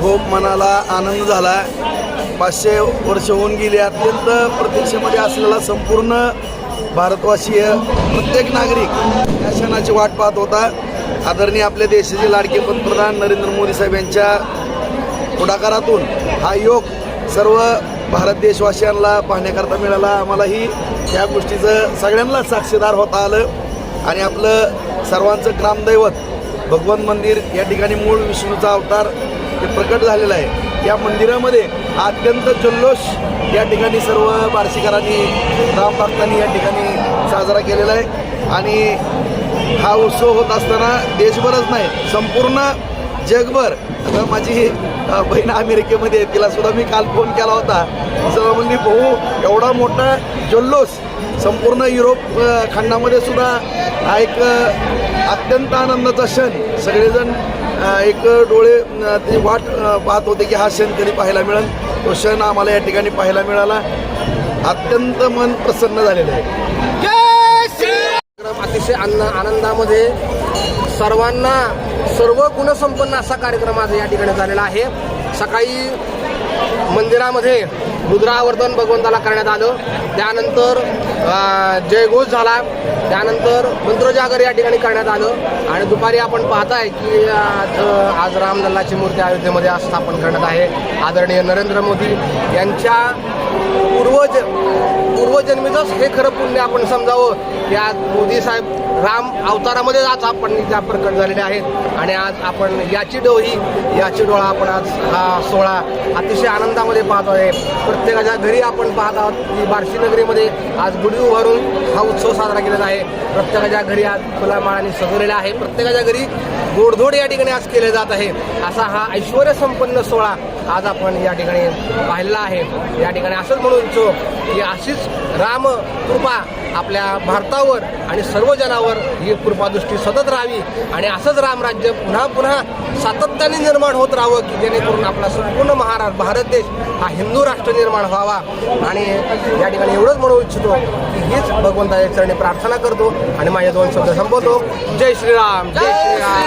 खूप मनाला आनंद झाला पाचशे वर्ष होऊन गेली अत्यंत प्रतीक्षेमध्ये असलेला संपूर्ण भारतवासीय प्रत्येक नागरिक या क्षणाची वाट पाहत होता. आदरणीय आपल्या देशाचे लाडके पंतप्रधान नरेंद्र मोदी साहेब यांच्या पुढाकारातून हा योग सर्व भारत देशवासियांना पाहण्याकरता मिळाला. आम्हालाही या गोष्टीचं सगळ्यांना साक्षीदार होता आलं. आणि आपलं सर्वांचं ग्रामदैवत भगवान मंदिर या ठिकाणी मूळ विष्णूचा अवतार हे प्रकट झालेलं आहे. या मंदिरामध्ये अत्यंत जल्लोष या ठिकाणी सर्व बार्शीकरांनी रामभक्तांनी या ठिकाणी साजरा केलेला आहे. आणि हा उत्सव होत असताना देशभरच नाही संपूर्ण जगभर. आता माझी बहीण अमेरिकेमध्ये तिला सुद्धा मी काल फोन केला होता. सगळं म्हणजे भाऊ एवढा मोठा जल्लोष संपूर्ण युरोप खंडामध्ये सुद्धा हा एक अत्यंत आनंदाचा क्षण. सगळेजण एक डोळे ती ते वाट पाहत होते की हा क्षण कधी पाहायला मिळेल. तो क्षण आम्हाला या ठिकाणी पाहायला मिळाला. अत्यंत मन प्रसन्न झालेलं आहे. अतिशय आनंद आनंदामध्ये सर्वांना सर्व गुणसंपन्न असा कार्यक्रम आज या ठिकाणी झालेला आहे. सकाळी मंदिरामध्ये रुद्रावर्धन भगवंताला करण्यात आलं. त्यानंतर जयघोष झाला. त्यानंतर मंत्रजागर या ठिकाणी करण्यात आलं. आणि दुपारी आपण पाहताय की आज आज रामलल्लाची मूर्ती अयोध्येमध्ये स्थापन करण्यात आहे. आदरणीय नरेंद्र मोदी यांच्या पूर्वज पूर्वजन्मीचंच हे खरं पुण्य आपण समजावं. या आज मोदी साहेब राम अवतारामध्ये आज आपण त्या प्रकट झालेले आहेत. आणि आज आपण याची डोही याची डोळा आपण आज हा सोहळा अतिशय आनंदामध्ये पाहतो आहे प्रत्येकाच्या घरी आपण पाहत आहोत की बार्शी नगरीमध्ये आज गुढी उभारून हा उत्सव साजरा केलेला आहे. प्रत्येकाच्या घरी आज फुलामाळाने सजवलेला आहे. प्रत्येकाच्या घरी गोडधोड या ठिकाणी आज केले जात आहे. असा हा ऐश्वर संपन्न सोहळा आज आपण या ठिकाणी पाहिलेला आहे. या ठिकाणी असंच म्हणू इच्छो की अशीच राम कृपा आपल्या भारतात स्वतःवर आणि सर्व जनावर ही कृपादृष्टी सतत राहावी. आणि असंच रामराज्य पुन्हा पुन्हा सातत्याने निर्माण होत राहावं की जेणेकरून आपला संपूर्ण महाराष्ट्र भारत देश हा हिंदू राष्ट्र निर्माण व्हावा. आणि या ठिकाणी एवढंच म्हणू इच्छितो की हीच भगवंताच्या चरणी प्रार्थना करतो आणि माझे दोन शब्द संपवतो. जय श्रीराम जय श्रीराम.